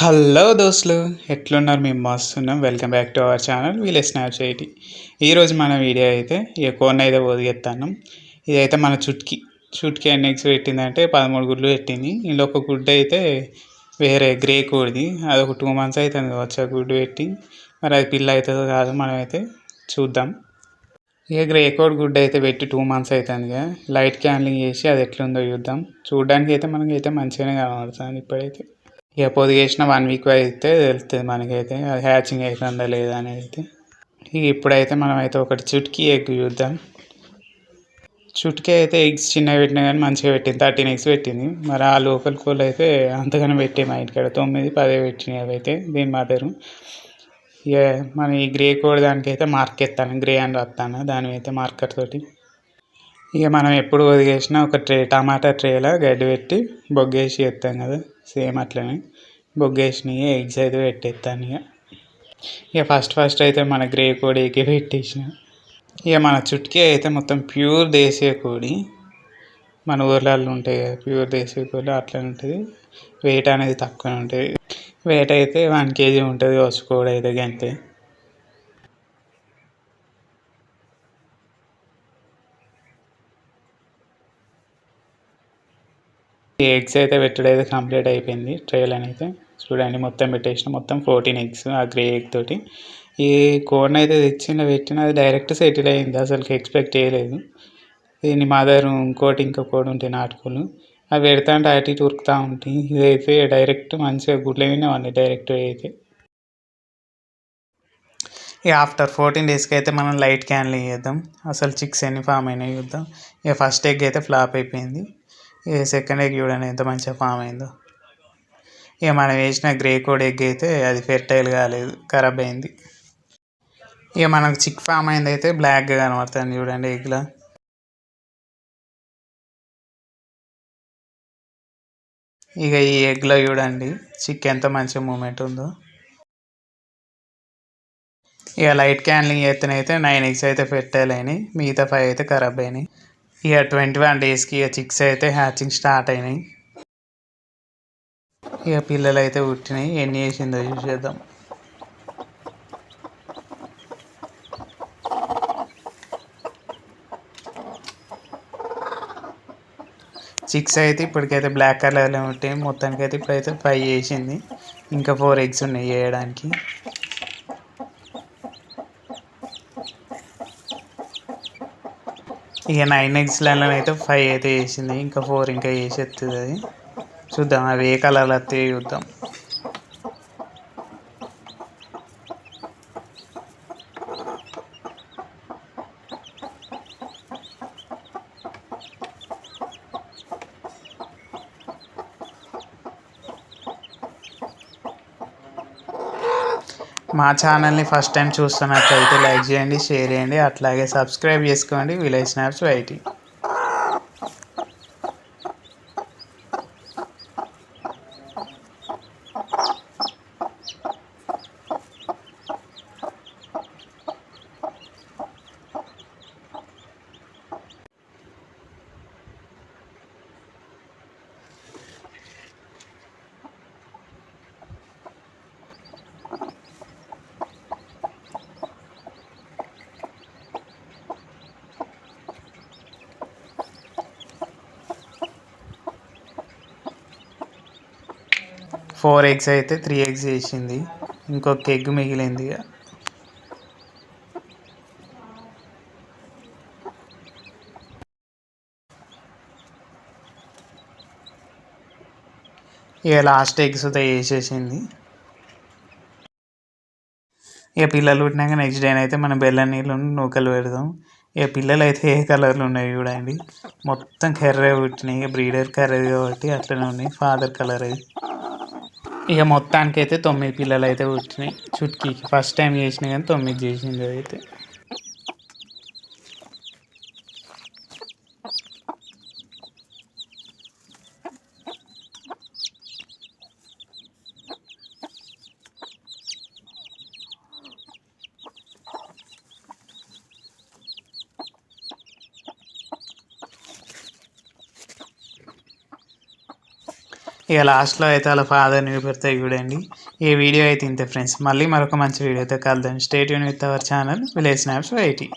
Hello దోస్తులు ఎట్లున్నారు? మేము మస్తున్నాం. Welcome back to our channel village snap చేయటి ఈరోజు మన వీడియో అయితే ఇక కోన్ అయితే ఒదిగెత్తాను ఇదైతే మన చుట్కి. చుట్కి ఎన్ని ఎగ్స్ పెట్టిందంటే పదమూడు గుడ్లు పెట్టింది. ఇందులో ఒక గుడ్డు అయితే వేరే గ్రే కోడిది. అది ఒక టూ మంత్స్ అవుతుంది వచ్చే గుడ్డు పెట్టి. మరి అది పిల్ల అవుతుందో కాదు మనమైతే చూద్దాం. ఇక గ్రే కోడ్ గుడ్ అయితే పెట్టి టూ మంత్స్ అవుతుంది కదా లైట్ క్యాన్లింగ్ చేసి అది ఎట్లుందో చూద్దాం. చూడడానికి అయితే మనకైతే మంచిగానే కనబడుతుంది ఇప్పుడైతే. ఇక పొదిగేసిన వన్ వీక్ అయితే తెలుస్తుంది మనకైతే అది హ్యాచింగ్ అవుతుందా లేదా అనేది. అయితే ఇక ఇప్పుడైతే మనం అయితే ఒకటి చుట్కీ ఎగ్ చూద్దాం. చుట్కీ అయితే ఎగ్స్ చిన్నవి పెట్టినా కానీ మంచిగా పెట్టింది థర్టీన్ ఎగ్స్ పెట్టింది. మరి ఆ లోకల్ కోళ్ళు అయితే అంతగానో పెట్టే మా ఇంటికాడ తొమ్మిది పదే పెట్టినాయి అవి అయితే దీని మదరు ఇక మన ఈ గ్రే కోడ్ దానికైతే మార్క్ ఎత్తాను గ్రే అని రాస్తాను దాని అయితే మార్కర్ తోటి. ఇక మనం ఎప్పుడు వదిలేసినా ఒక ట్రే టమాటా ట్రేలో గడ్డి పెట్టి బొగ్గేసి ఎత్తాం కదా. సేమ్ అట్లనే బొగ్గేసినవి ఎగ్స్ అయితే పెట్టేస్తాను ఇక ఇక ఫస్ట్ ఫస్ట్ అయితే మన గ్రే కోడి పెట్టేసిన. ఇక మన చుట్కీ అయితే మొత్తం ప్యూర్ దేశీయ కోడి. మన ఊర్లలో ఉంటాయి కదా ప్యూర్ దేశీయ కోడి అట్లా ఉంటుంది. వెయిట్ అనేది తక్కువ ఉంటుంది. వెయిట్ అయితే వన్ కేజీ ఉంటుంది వచ్చి కోడి అయితే గంతే. ఎగ్స్ అయితే పెట్టడం అయితే కంప్లీట్ అయిపోయింది. ట్రైలర్ అయితే చూడండి మొత్తం పెట్టేసిన మొత్తం ఫోర్టీన్ ఎగ్స్ ఆ గ్రే ఎగ్ తోటి. ఈ కోడ్ని అయితే తెచ్చిన పెట్టిన అది డైరెక్ట్ సెటిల్ అయింది. అసలు ఎక్స్పెక్ట్ చేయలేదు. దీని మదర్ ఇంకోటి ఇంకో కోడి ఉంటాయి నాటుకోలు అవి పెడతా అంటే అటు ఇటు ఉరుకుతూ ఉంటాయి ఇదైతే డైరెక్ట్ మంచిగా గుడ్లు వినేవాడిని డైరెక్ట్ అయితే. ఇక ఆఫ్టర్ ఫోర్టీన్ డేస్కి అయితే మనం లైట్ క్యాన్లు చేద్దాం అసలు చిక్స్ ఎన్ని ఫామ్ అయినాయి చూద్దాం. ఇక ఫస్ట్ ఎగ్ అయితే ఫ్లాప్ అయిపోయింది. ఇక సెకండ్ ఎగ్ చూడండి ఎంత మంచిగా ఫామ్ అయిందో. ఇక మనం వేసిన గ్రే కోడ్ ఎగ్ అయితే అది ఫెర్టైల్ కాలేదు ఖరాబ్ అయింది. ఇక మనకు చిక్ ఫామ్ అయింది అయితే బ్లాక్గా కనబడుతుంది చూడండి ఎగ్లో ఇక ఈ ఎగ్లో చూడండి చిక్ ఎంత మంచి మూమెంట్ ఉందో. ఇక లైట్ క్యాండ్లింగ్ చేస్తేనైతే నైన్ ఎగ్స్ అయితే ఫెర్టైల్ అయినాయి మిగతా ఫైవ్ అయితే ఖరాబ్ అయినాయి. ఇక ట్వంటీ వన్ డేస్కి ఇక చిక్స్ అయితే హ్యాచింగ్ స్టార్ట్ అయినాయి. ఇక పిల్లలు అయితే పుట్టినాయి. ఎన్ని వేసిందో చూసేద్దాం. చిక్స్ అయితే ఇప్పటికైతే బ్లాక్ కలర్లో ఉంటాయి మొత్తానికి అయితే ఇప్పుడైతే ఫైవ్ వేసింది ఇంకా ఫోర్ ఎగ్స్ ఉన్నాయి వేయడానికి ఇక నైన్ ఎగ్స్లలో అయితే ఫైవ్ అయితే వేసింది ఇంకా ఫోర్ ఇంకా వేసి వస్తుంది అది. చూద్దాం అవి ఏ కలర్లో వస్తాయి చూద్దాం. మా ఛానల్ని ఫస్ట్ టైం చూస్తున్నట్లయితే లైక్ చేయండి షేర్ చేయండి అట్లాగే సబ్స్క్రైబ్ చేసుకోండి. Village snaps eighty four eggs అయితే త్రీ ఎగ్స్ వేసింది ఇంకొక ఎగ్ మిగిలింది ఇక. ఇక లాస్ట్ ఎగ్స్ వేసేసింది ఇక పిల్లలు పుట్టినాక నెక్స్ట్ డే అయితే మనం బెల్లం నీళ్ళు నూకలు పెడదాం. ఇక పిల్లలు అయితే ఏ కలర్లు ఉన్నాయి చూడండి. మొత్తం కర్రే పుట్టినాయి. ఇక బ్రీడర్ కర్రీ కాబట్టి అట్లనే ఉన్నాయి. ఫాదర్ కలర్ అది ఇక మొత్తానికి అయితే తొమ్మిది పిల్లలు అయితే పుట్టినాయి. చుట్కీకి ఫస్ట్ టైం చేసినాయి కానీ తొమ్మిది చేసింది అయితే ఇక లాస్ట్లో అయితే వాళ్ళ ఫాదర్ని చూపెడతాయి చూడండి. ఈ వీడియో అయితే ఇంతే ఫ్రెండ్స్. మళ్ళీ మరొక మంచి వీడియోతో కలుద్దాం. Stay tuned with our channel village snaps eighty